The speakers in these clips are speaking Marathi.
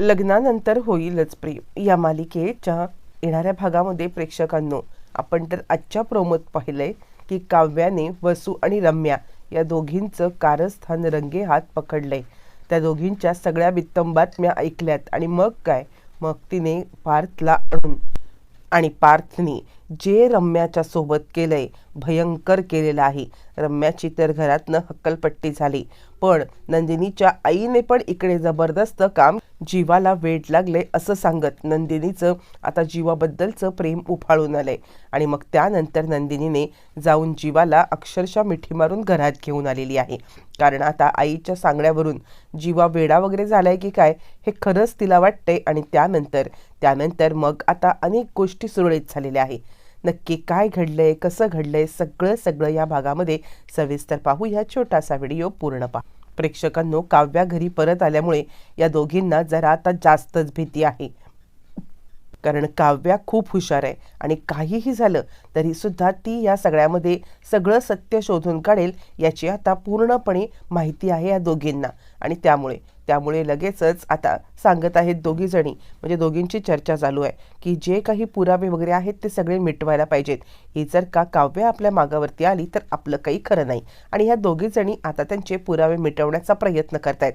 लग्नानंतर होईलच प्रेम. या मालिकेच्या येणाऱ्या भागामध्ये प्रेक्षकांनो आपण तर आजच्या प्रोमोत पाहिलंय की काव्याने वसू आणि रम्या या दोघींचं कारस्थान रंगे हात पकडलंय. त्या दोघींच्या सगळ्या बित्तम बातम्या ऐकल्यात आणि मग काय? मग तिने पार्थला आणून आणि पार्थने जे रम्याच्या सोबत केलंय भयंकर केलेलं आहे. रम्याची तर घरातनं हक्कलपट्टी झाली. पण नंदिनीच्या आईने पण इकडे जबरदस्त काम जीवाला वेड लागले असं सांगत नंदिनीचं आता जीवाबद्दलचं प्रेम उफाळून आलंय. आणि मग त्यानंतर नंदिनीने जाऊन जीवाला अक्षरशः मिठी मारून घरात घेऊन आलेली आहे. कारण आता आईच्या सांगण्यावरून जीवा वेडा वगैरे झालाय की काय हे खरंच तिला वाटतंय आणि त्यानंतर त्यानंतर मग आता अनेक गोष्टी सुरळीत झालेल्या आहे. नक्की काय घडलंय कसं घडलंय सगळं सगळं या भागामध्ये सविस्तर पाहू या छोटासा व्हिडिओ पूर्ण पहा. प्रेक्षकांनो काव्या घरी परत आल्यामुळे या दोघींना जरा आता जास्तच भीती आहे. कारण काव्या खूप हुशार आहे आणि काहीही झालं तरी सुद्धा ती या सगळ्यामध्ये सगळं सत्य शोधून काढेल याची आता पूर्णपणे माहिती आहे या दोघींना. आणि त्यामुळे त्यामुळे लगेचच आता सांगत आहेत दोघी जणी. म्हणजे दोघींची चर्चा चालू आहे की जे काही पुरावे वगैरे आहेत ते सगळे मिटवायला पाहिजेत. ही जर का काव्य आपल्या मागावरती आली तर आपलं काही खरं नाही. आणि ह्या दोघी जणी आता त्यांचे पुरावे मिटवण्याचा प्रयत्न करतायत.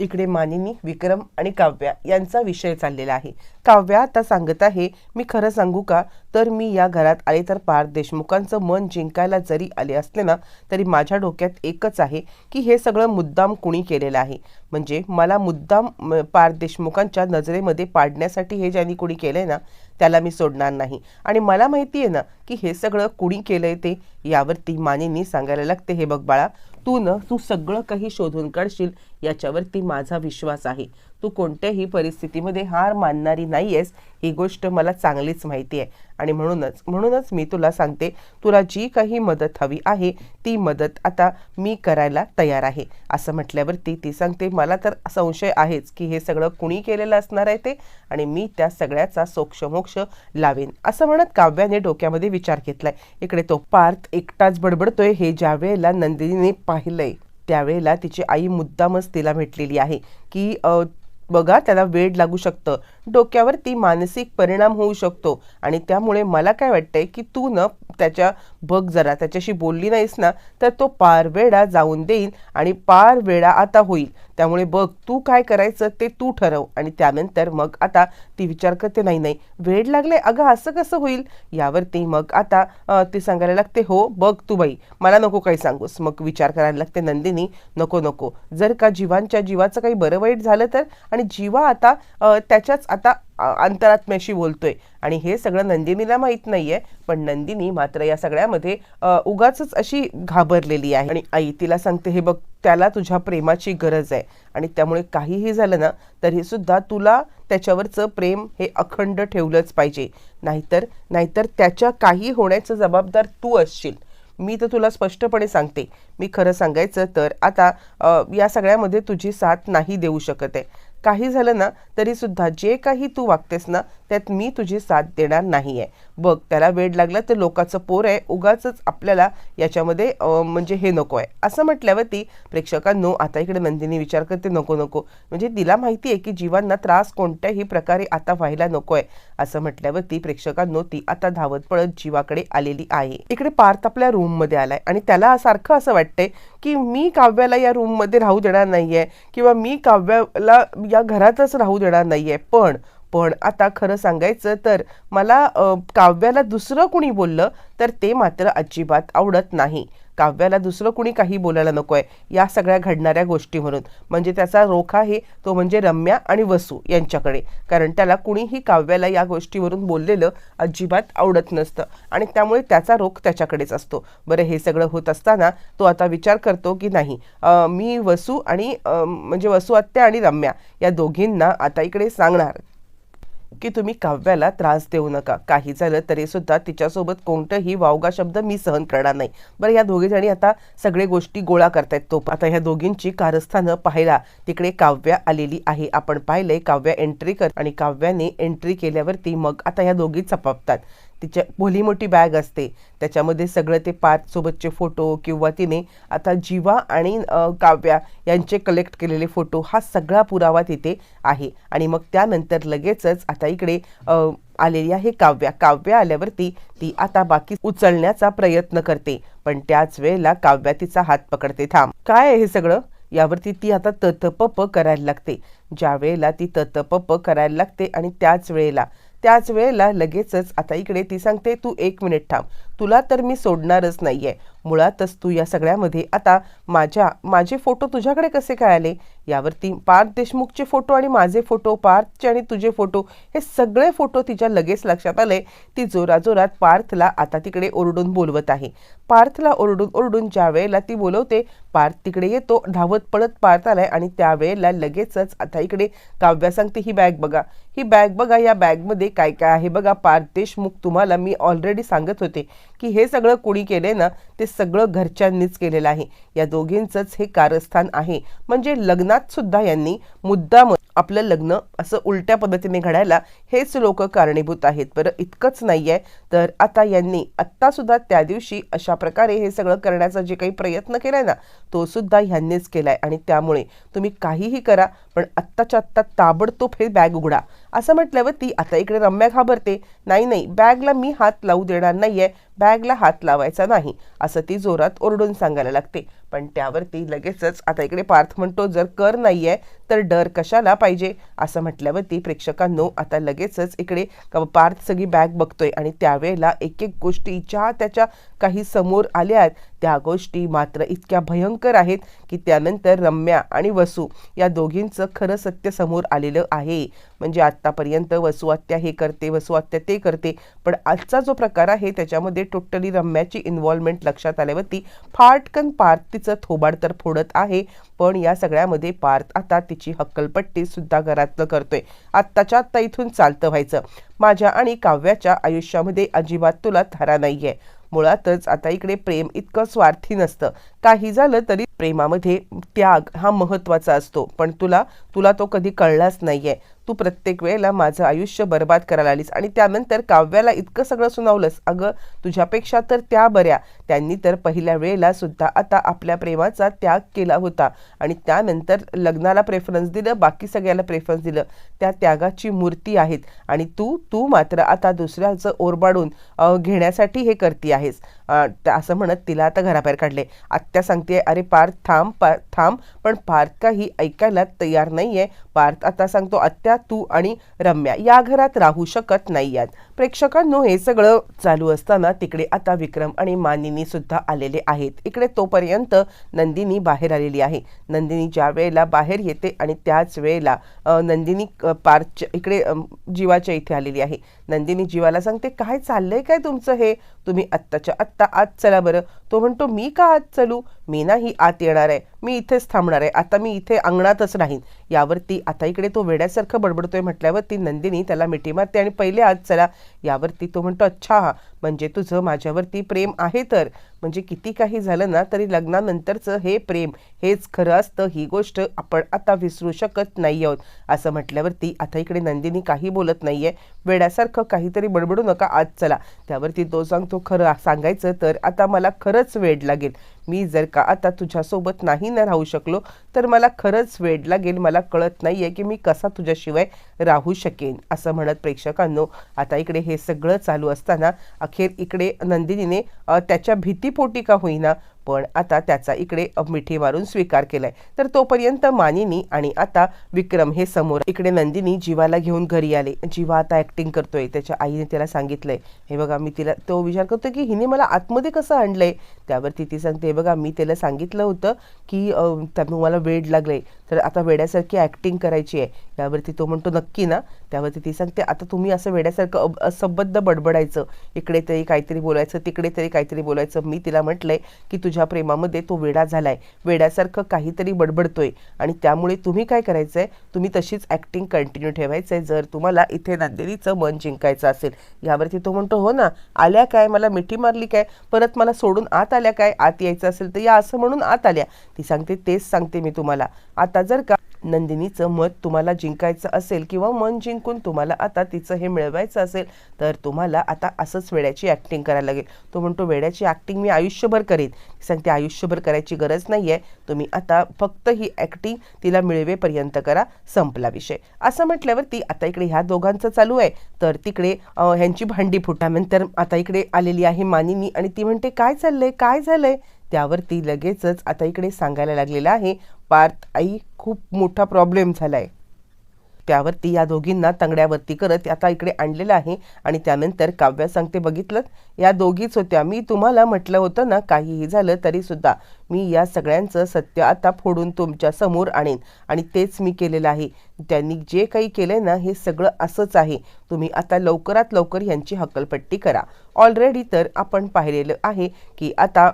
इकडे मानिनी विक्रम आणि काव्या यांचा विषय चाललेला आहे. काव्या आता सांगत आहे मी खरं सांगू का? तर मी या घरात आले तर पार देशमुखांचं मन जिंकायला जरी आले असले ना तरी माझ्या डोक्यात एकच आहे की हे सगळं मुद्दाम कुणी केलेलं आहे. म्हणजे मला मुद्दाम पार देशमुखांच्या नजरेमध्ये पाडण्यासाठी हे ज्यांनी कुणी केलं आहे ना त्याला मी सोडणार नाही. आणि मला माहिती आहे ना की हे सगळं कुणी केलं आहे ते? यावरती मानिनी सांगायला लागते हे बघ बाळा तू न तू सगळं काही शोधून काढशील याच्यावरती माझा विश्वास आहे. तू कोणत्याही परिस्थितीमध्ये हार मानणारी नाही आहेस ही गोष्ट मला चांगलीच माहिती आहे. आणि म्हणूनच म्हणूनच मी तुला सांगते तुला जी काही मदत हवी आहे ती मदत आता मी करायला तयार आहे. असं म्हटल्यावरती ती सांगते मला तर संशय आहेच की हे सगळं कुणी केलेलं असणार आहे ते? आणि मी त्या सगळ्याचा सोक्षमोक्ष लावेन. असं म्हणत काव्याने डोक्यामध्ये विचार घेतलाय. इकडे तो पार्थ एकटाच बडबडतोय हे ज्या वेळेला नंदिनीने पाहिलंय त्यावेळेला तिची आई मुद्दामच तिला भेटलेली आहे की बघा त्याला वेड लागू शकतं. डोक्यावरती मानसिक परिणाम होऊ शकतो. आणि त्यामुळे मला काय वाटतंय की तू न त्याच्या बघ जरा त्याच्याशी बोलली नाहीस ना तर तो पार वेळा जाऊन देईल आणि पार वेळा आता होईल. त्यामुळे बघ तू काय करायचं ते तू ठरव. आणि त्यानंतर मग आता ती विचार करते नाही नाही वेळ लागले अगं असं कसं होईल? यावरती मग आता ती सांगायला लागते हो बघ तू बाई मला नको काही सांगूस. मग विचार करायला लागते नंदिनी नको नको जर का जीवांच्या जीवाचं काही बरं वाईट झालं तर? आणि जीवा आता त्याच्याच आता अंतरात्म्याशी बोलतोय. आणि हे सगळं नंदिनीला माहीत नाहीये पण नंदिनी मात्र या सगळ्यामध्ये उगाच उगाचच अशी घाबरलेली आहे. आणि आई तिला सांगते हे बघ त्याला तुझ्या प्रेमाची गरज आहे. आणि त्यामुळे काहीही झालं ना तरी सुद्धा तुला त्याच्यावरचं प्रेम हे अखंड ठेवलंच पाहिजे. नाहीतर नाहीतर त्याच्या काही होण्याचं जबाबदार तू असशील. मी तर तुला स्पष्टपणे सांगते. मी खरं सांगायचं तर आता या सगळ्यामध्ये तुझी साथ नाही देऊ शकत आहे. काही झालं ना तरी सुद्धा जे काही तू वागतेस ना त्यात मी तुझी साथ देणार नाही आहे बघ त्याला वेळ लागला तर लोकाचं पोर आहे उगाचच आपल्याला याच्यामध्ये म्हणजे हे नको आहे. असं म्हटल्यावरती प्रेक्षकांनो आता इकडे नंदिनी विचार करते नको नको. म्हणजे तिला माहिती आहे की जीवांना त्रास कोणत्याही प्रकारे आता व्हायला नको आहे. असं म्हटल्यावरती प्रेक्षकांनो ती आता धावत पळत जीवाकडे आलेली आहे. इकडे पार्थ आपल्या रूममध्ये आलाय आणि त्याला सारखं असं वाटतंय की मी काव्याला या रूममध्ये राहू देणार नाही आहे किंवा मी काव्याला या घरातच राहू देणार नाही आहे पण पण आता खरं सांगायचं तर मला काव्याला दुसरं कुणी बोललं तर ते मात्र अजिबात आवडत नाही. काव्याला दुसरं कुणी काही बोलायला नको आहे या सगळ्या घडणाऱ्या गोष्टी म्हणून. म्हणजे त्याचा रोख आहे तो म्हणजे रम्या आणि वसू यांच्याकडे. कारण त्याला कुणीही काव्याला या गोष्टीवरून बोललेलं अजिबात आवडत नसतं. आणि त्यामुळे त्याचा रोख त्याच्याकडेच असतो. बरं हे सगळं होत असताना तो आता विचार करतो की नाही मी वसू आणि म्हणजे वसू आत्या आणि रम्या या दोघींना आता इकडे सांगणार. की तुम्ही काव्याला त्रास देऊ नका. काही झालं तरी सुद्धा तिच्यासोबत कोणतंही वावगा शब्द मी सहन करणार नाही. बरं या दोघी जणी आता सगळे गोष्टी गोळा करतायत तो. आता ह्या दोघींची कारस्थानं पाहायला तिकडे काव्या आलेली आहे. आपण पाहिलंय काव्या एंट्री कर आणि काव्याने एंट्री केल्यावरती मग आता ह्या दोघी चपापतात. तिच्या भोली मोठी बॅग असते. त्याच्यामध्ये सगळं ते पार्थ सोबतचे फोटो किंवा तिने आता जीवा आणि काव्या यांचे कलेक्ट केलेले फोटो हा सगळा पुरावा तिथे आहे. आणि मग त्यानंतर लगेचच आता इकडे आलेली आहे काव्या. काव्या आल्यावरती ती आता बाकी उचलण्याचा प्रयत्न करते. पण त्याच वेळेला काव्या तिचा हात पकडते. थांब. काय आहे हे सगळं? यावरती ती आता ततपप करायला लागते. ज्या वेळेला ती ततपप करायला लागते आणि त्याच वेळेला त्याच वेळेला लगेचच आता इकडे ती सांगते तू एक मिनिट थांब. तुला तर मी सोडणारच नाही आहे मुळातच तू या सगळ्यामध्ये आता माझ्या माझे फोटो तुझ्याकडे कसे काय आले? यावरती पार्थ देशमुखचे फोटो आणि माझे फोटो पार्थचे आणि तुझे फोटो हे सगळे फोटो तिच्या लगेच लक्षात आले. ती जोराजोरात पार्थला आता तिकडे ओरडून बोलवत आहे. पार्थला ओरडून ओरडून ज्या वेळेला ती बोलवते पार्थ तिकडे येतो धावत पळत पार्थ आलाय आणि त्यावेळेला लगेचच आता इकडे काव्या सांगते ही बॅग बघा. ही बॅग बघा या बॅगमध्ये काय काय आहे बघा पार्थ देशमुख तुम्हाला मी ऑलरेडी सांगत होते. की हे सगळं कोणी केले ना ते सगळं घरच्यांनीच केलेलं आहे. या दोघींचंच हे कारस्थान आहे. म्हणजे लग्नात सुद्धा यांनी मुद्दाम आपलं लग्न असं उलट्या पद्धतीने घडायला हेच लोक कारणीभूत आहेत. बरं इतकंच नाही आहे तर आता यांनी आत्तासुद्धा त्या दिवशी अशा प्रकारे हे सगळं करण्याचा जे काही प्रयत्न केलाय ना तो सुद्धा ह्यांनीच केलाय. आणि त्यामुळे तुम्ही काहीही करा पण आत्ताच्या आत्ता ताबडतोब हे बॅग उघडा. असं म्हटल्यावर ती आता इकडे रम्या घाबरते. नाही नाही बॅगला मी हात लावू देणार नाहीये. बॅगला हात लावायचा नाही असं ती जोरात ओरडून सांगायला लागते. पण त्यावरती लगेचच आता इकडे पार्थ म्हणतो जर कर नाही आहे तर डर कशाला पाहिजे? असं म्हटल्यावरती प्रेक्षकांनो आता लगेचच इकडे पार्थ सगळी बॅग बघतोय आणि त्यावेळेला एक एक गोष्टी ज्या त्याच्या काही समोर आल्या आहेत त्या गोष्टी मात्र इतक्या भयंकर आहेत की त्यानंतर रम्या आणि वसू या दोघींचं खरं सत्य समोर आलेलं आहे. म्हणजे आत्तापर्यंत वसू आत्या हे करते वसुआत्या ते करते. पण आजचा जो प्रकार आहे त्याच्यामध्ये टोटली रम्याची इन्व्हॉल्वमेंट लक्षात आल्यावरती फाटकन पार्थ तिचं थोबाड तर फोडत आहे. पण या सगळ्यामध्ये पार्थ आता तिची हक्कलपट्टी सुद्धा घरातलं करतोय. आत्ताच्या आत्ता इथून चालतं व्हायचं. माझ्या आणि काव्याच्या आयुष्यामध्ये अजिबात तुला थारा नाहीये. मुळातच आता इकडे प्रेम इतकं स्वार्थी नसतं. काही झालं तरी प्रेमामध्ये त्याग हा महत्त्वाचा असतो. पण तुला तुला तो कधी कळलाच नाहीये. तू प्रत्येक वेळेला माझं आयुष्य बर्बाद करायला आलीस आणि त्यानंतर काव्याला इतकं सगळं सुनावलंस. अगं तुझ्यापेक्षा तर त्या बऱ्या. त्यांनी तर पहिल्या वेळेला सुद्धा आता आपल्या प्रेमाचा त्याग केला होता आणि त्यानंतर लग्नाला प्रेफरन्स दिलं बाकी सगळ्याला प्रेफरन्स दिलं. त्या त्यागाची मूर्ती आहेत आणि तू तू मात्र आता दुसऱ्याचं ओरबाडून घेण्यासाठी हे करती आहेस. असं म्हणत तिला आता घराबाहेर काढले. आत्या सांगते अरे पार्थ थांब पा थांब पण पार्थ काही ऐकायला तयार नाही आहे पार्थ आता सांगतो आत्या तू आणि रम्या या घरात राहू शकत नाही आहेत प्रेक्षकांनो हे सगळं चालू असताना तिकडे आता विक्रम आणि मानिनी सुद्धा आलेले आहेत. इकडे तोपर्यंत नंदिनी बाहेर आलेली आहे. नंदिनी ज्या वेळेला बाहेर येते आणि त्याच वेळेला नंदिनी अ, पार्कच्या इकडे जीवाच्या इथे आलेली आहे. नंदिनी जीवाला सांगते काय चाललंय काय तुमचं हे? तुम्ही आत्ताच्या आत्ता आत चला बरं. तो म्हणतो मी का आत चलू? मी नाही आत येणार आहे. मी इथेच थांबणार आहे. आता मी इथे अंगणातच राहीन. यावरती आता इकडे तो वेड्यासारखं बडबडतोय म्हटल्यावरती नंदिनी त्याला मिठी मारते आणि पहिले आत चला. यावरती तो म्हणतो अच्छा हा म्हणजे तुझं माझ्यावरती प्रेम आहे तर. म्हणजे किती काही झालं ना तरी लग्नानंतरचं हे प्रेम हेच खरं असतं ही गोष्ट आपण आता विसरू शकत नाही आहोत. असं म्हटल्यावरती आता इकडे नंदिनी काही बोलत नाही आहे वेड्यासारखं काहीतरी बडबडू नका आज चला. त्यावरती तो सांगतो खरं सांगायचं तर आता मला खरंच वेड लागेल. मी जर का आता तुझ्यासोबत नाही ना राहू शकलो तर मला खरंच वेड लागेल. मला कळत नाही आहे की मी कसा तुझ्याशिवाय राहू शकेन असं म्हणत प्रेक्षकांनो. आता इकडे हे सगळं चालू असताना अखेर इकडे नंदिनीने त्याच्या भीतीपोटी का होईना पण आता त्याचा इकडे मिठी मारून स्वीकार केलाय. तर तोपर्यंत मानिनी आणि आता विक्रम हे समोर इकडे नंदिनी जीवाला घेऊन घरी आले. जीवा आता ऍक्टिंग करतोय. त्याच्या आईने त्याला सांगितलंय हे बघा मी तिला तो विचार करतो की हिने मला आतमध्ये कसं आणलंय? त्यावरती ती सांगते "हे बघा मी त्याला सांगितलं होतं की त्यामुळे त्या मला वेड लागलंय. तर आता वेड्यासारखी ऍक्टिंग करायची आहे. त्यावरती तो म्हणतो नक्की ना त्यावरती ती सांगते आता तुम्ही असं वेड्यासारखं असंबद्ध बडबडायचं. इकडे तरी काहीतरी बोलायचं तिकडे तरी काहीतरी बोलायचं. मी तिला म्हटलंय की तुझ्या प्रेमामध्ये तो वेडा झालाय. वेड्यासारखं काहीतरी बडबडतोय. आणि त्यामुळे तुम्ही काय करायचं आहे तुम्ही तशीच ॲक्टिंग कंटिन्यू ठेवायचंय. जर तुम्हाला इथे नंदिनीचं मन जिंकायचं असेल. यावरती तो म्हणतो हो ना आल्या काय? मला मिठी मारली काय? परत मला सोडून आत आल्या काय? आत यायचं असेल तर या असं म्हणून आत आल्या. ती सांगते तेच सांगते मी तुम्हाला. आता जर का नंदिनीचं मत तुम्हाला जिंकायचं असेल किंवा मन जिंकून तुम्हाला आता तिचं हे मिळवायचं असेल तर तुम्हाला आता असंच वेड्याची ॲक्टिंग करायला लागेल. तो म्हणतो वेड्याची ॲक्टिंग मी आयुष्यभर करीन. ती सांगते आयुष्यभर करायची गरज नाही आहे तुम्ही आता फक्त ही ॲक्टिंग तिला मिळवेपर्यंत करा संपला विषय. असं म्हटल्यावरती आता इकडे ह्या दोघांचं चालू आहे. तर तिकडे ह्यांची भांडी फुटानंतर आता इकडे आलेली आहे मानिनी आणि ती म्हणते काय चाललंय? काय झालंय? त्यावरती लगेचच आता इकडे सांगायला लागलेलं आहे पार्थ आई खूप मोठा प्रॉब्लेम झाला आहे त्यावरती या दोघींना तंगड्यावरती करत आता इकडे आणलेलं आहे आणि त्यानंतर काव्या सांगते बघितलं? या दोघीच होत्या. मी तुम्हाला म्हटलं होतं ना काहीही झालं तरी सुद्धा. मी या सगळ्यांचं सत्य आता फोडून तुमच्यासमोर आणेन आणि तेच मी केलेलं आहे. त्यांनी जे काही केलंय ना हे सगळं असंच आहे. तुम्ही आता लवकरात लवकर यांची हक्कलपट्टी करा. ऑलरेडी तर आपण पाहिलेलं आहे की आता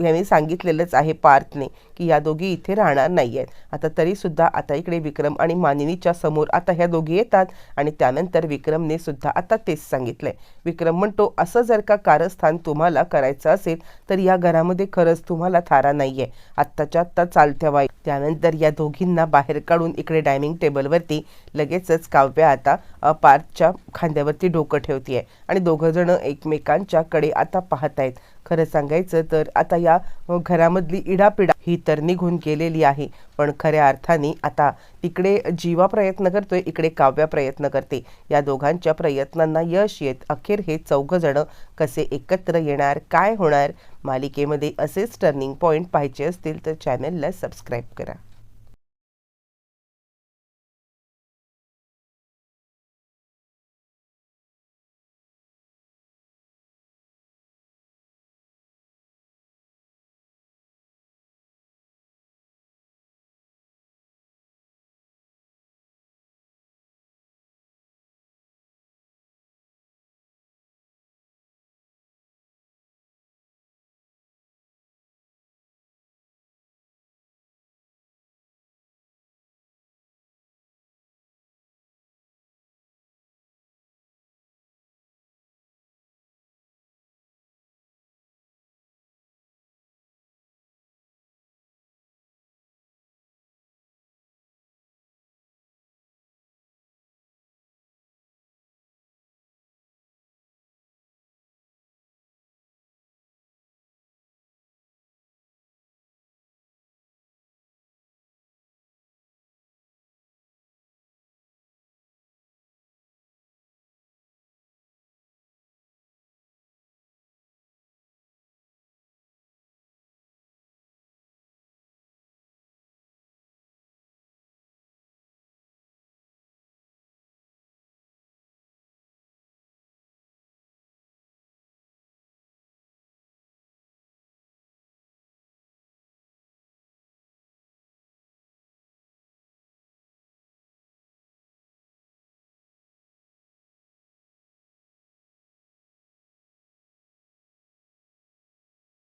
याने सांगितलेलंच आहे पार्थने की या दोघी इथे राहणार नाही आहेत आता तरीसुद्धा आता इकडे विक्रम आणि मानिनीच्या समोर आता ह्या दोघी येतात आणि त्यानंतर विक्रमने सुद्धा आता तेच सांगितलंय. विक्रम म्हणतो असं जर का कारस्थान तुम्हाला करायचं असेल तर या घरामध्ये खरंच तुम्हाला थारा नाही आहे आत्ताच्या आत्ता चालत्या वाई त्यानंतर या दोघींना बाहेर काढून इकडे डायनिंग टेबलवरती लगेचच काव्या आता पार्थच्या खांद्यावरती डोकं ठेवतीये आणि दोघं जण आता पाहत आहेत खरं सांगायचं तर आता या घरामधली इडापिडा ही तर निघून गेलेली आहे. पण खऱ्या अर्थाने आता तिकडे जीवा प्रयत्न करतोय इकडे काव्या प्रयत्न करते. या दोघांच्या प्रयत्नांना यश येत अखेर हे चौघंजणं कसे एकत्र येणार काय होणार? मालिकेमध्ये असेच टर्निंग पॉईंट पाहायचे असतील तर चॅनलला सबस्क्राईब करा.